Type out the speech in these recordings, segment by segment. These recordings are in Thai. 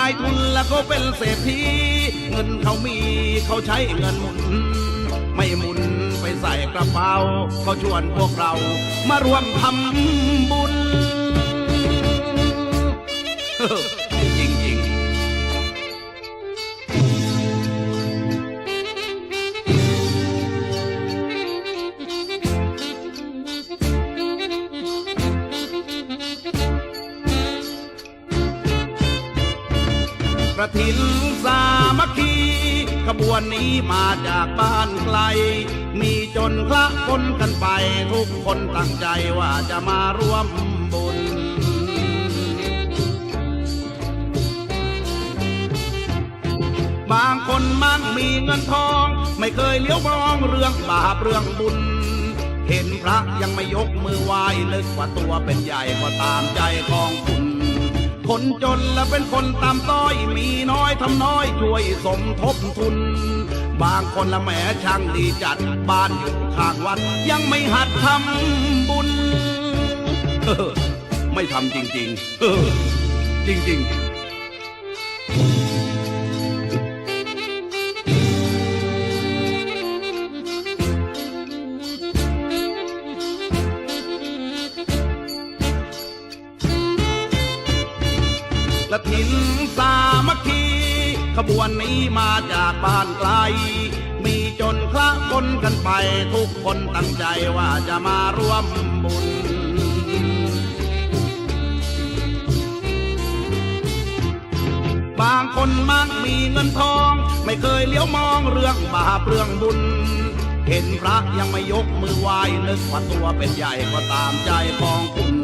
ายทุนแล้วก็เป็นเศรษฐีเงินเขามีเขาใช้เงินหมุน ไม่หมุนไปใส่กระเป๋าเขาชวนพวกเรามาร่วมทำบุญ ระถินสามัคคี ขบวนนี้มาจากบ้านไกล มีจนคละคนกันไป ทุกคนตั้งใจว่าจะมาร่วมบุญ บางคนมั่งมีเงินทอง ไม่เคยเลี้ยวมองเรื่องบาปเรื่องบุญ เห็นพระยังไม่ยกมือไหว้นึกว่าตัวเป็นใหญ่ก็ตามใจของคุณ คนจนและเป็นคนตามต้อยมีน้อยทำน้อยช่วยสมทบทุน บางคนละแหมช่างดีจัดบ้านอยู่ข้างวัด ยังไม่หัดทำบุญเออไม่ทำจริงๆเออจริง ๆ กระถินสามัคคี ขบวนนี้มาจากบ้านไกล มีจนคละคนกันไปทุกคนตั้งใจว่าจะมาร่วมบุญบางคนมั่งมีเงินทอง ไม่เคยเลี้ยวมองเรื่องบาปเรื่องบุญ เห็นพระยังไม่ยกมือไหว้นึกว่าตัวเป็นใหญ่ก็ตามใจของคุณ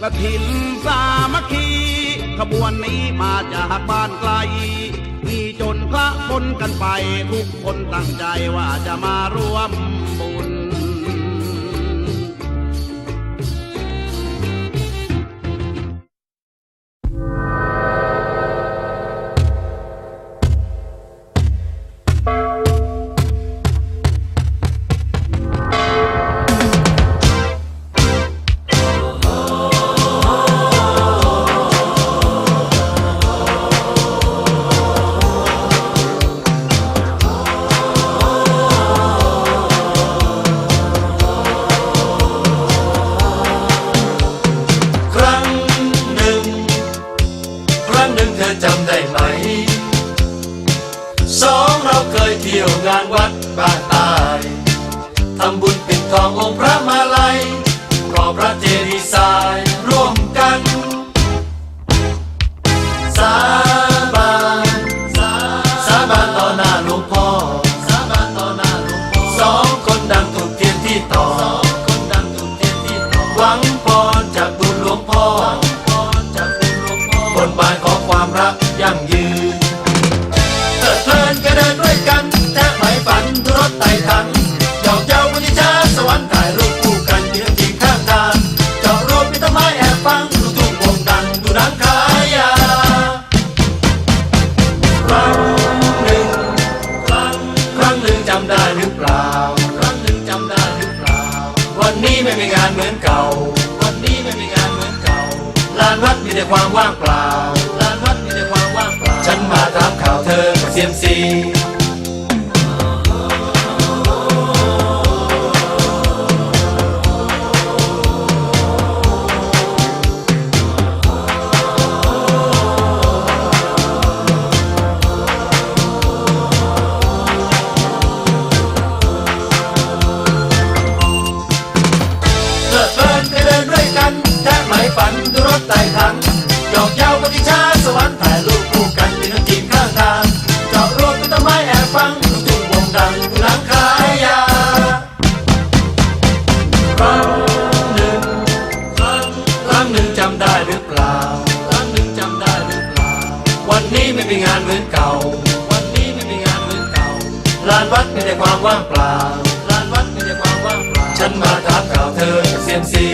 กระถินสามัคคี ขบวนนี้มาจากบ้านไกล มีจนพระคนกันไป ทุกคนตั้งใจว่าจะมาร่วม เธอจำได้ไหม สองเราเคยเที่ยวงานวัดบ้านตายทำบุญปิดทององค์พระมาลัยก่อพระเจดีย์ทราย แต่ความว่างเปล่าลานวัดมีแต่ความว่างเปล่า ฉันมาถามข่าวเธอกับเซียมซี ลานวัดมีแต่ความว่างเปล่าลานวัดมีแต่ความว่างเปล่า ฉันมาถามข่าวเธอจากเซียมซี